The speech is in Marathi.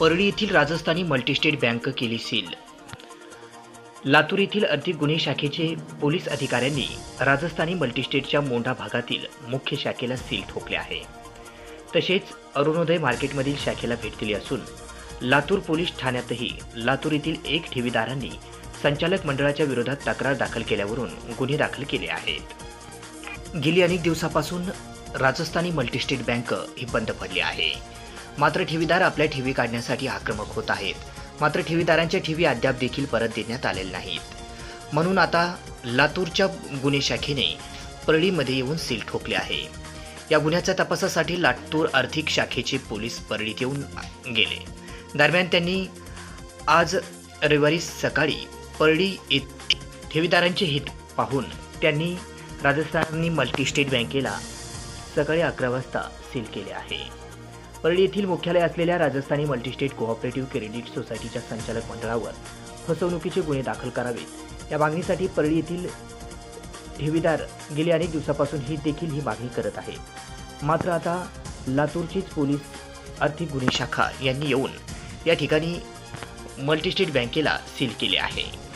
परळी येथील राजस्थानी मल्टीस्टेट बँक केली सील. लातूर येथील आर्थिक गुन्हे शाखेचे पोलीस अधिकाऱ्यांनी राजस्थानी मल्टीस्टेटच्या मोंढा भागातील मुख्य शाखेला सील ठोकले आहे. तसेच अरुणोदय मार्केटमधील शाखेला भेट दिली असून लातूर पोलीस ठाण्यातही लातूर येथील एक ठेवीदारांनी संचालक मंडळाच्या विरोधात तक्रार दाखल केल्यावरून गुन्हे दाखल केले आहेत. गेली अनेक दिवसापासून राजस्थानी मल्टीस्टेट बँक ही बंद पडली आहे. मात्र ठेवीदार आपल्या ठेवी काढण्यासाठी आक्रमक होत आहेत. मात्र ठेवीदारांच्या ठेवी अद्याप देखील परत देण्यात आलेल्या नाहीत. म्हणून आता लातूरच्या गुन्हे शाखेने परळीमध्ये येऊन सील ठोकले आहे. या गुन्ह्याच्या तपासासाठी लातूर आर्थिक शाखेचे पोलीस परळीत येऊन गेले. दरम्यान त्यांनी आज रविवारी सकाळी परळी ठेवीदारांचे हित पाहून त्यांनी राजस्थानी मल्टीस्टेट बँकेला सकाळी अकरा वाजता सील केले आहे. परळी येथील मुख्यालय असलेल्या राजस्थानी मल्टीस्टेट कोऑपरेटिव्ह क्रेडिट सोसायटीच्या संचालक मंडळावर फसवणुकीचे गुन्हे दाखल करावेत. या मागणीसाठी परळी येथील ठेवीदार गेली अनेक दिवसापासून ही देखील ही मागणी करत आहे. मात्र आता लातूरचीच पोलीस आर्थिक गुन्हे शाखा यांनी येऊन या ठिकाणी मल्टीस्टेट बँकेला सील केले आहे.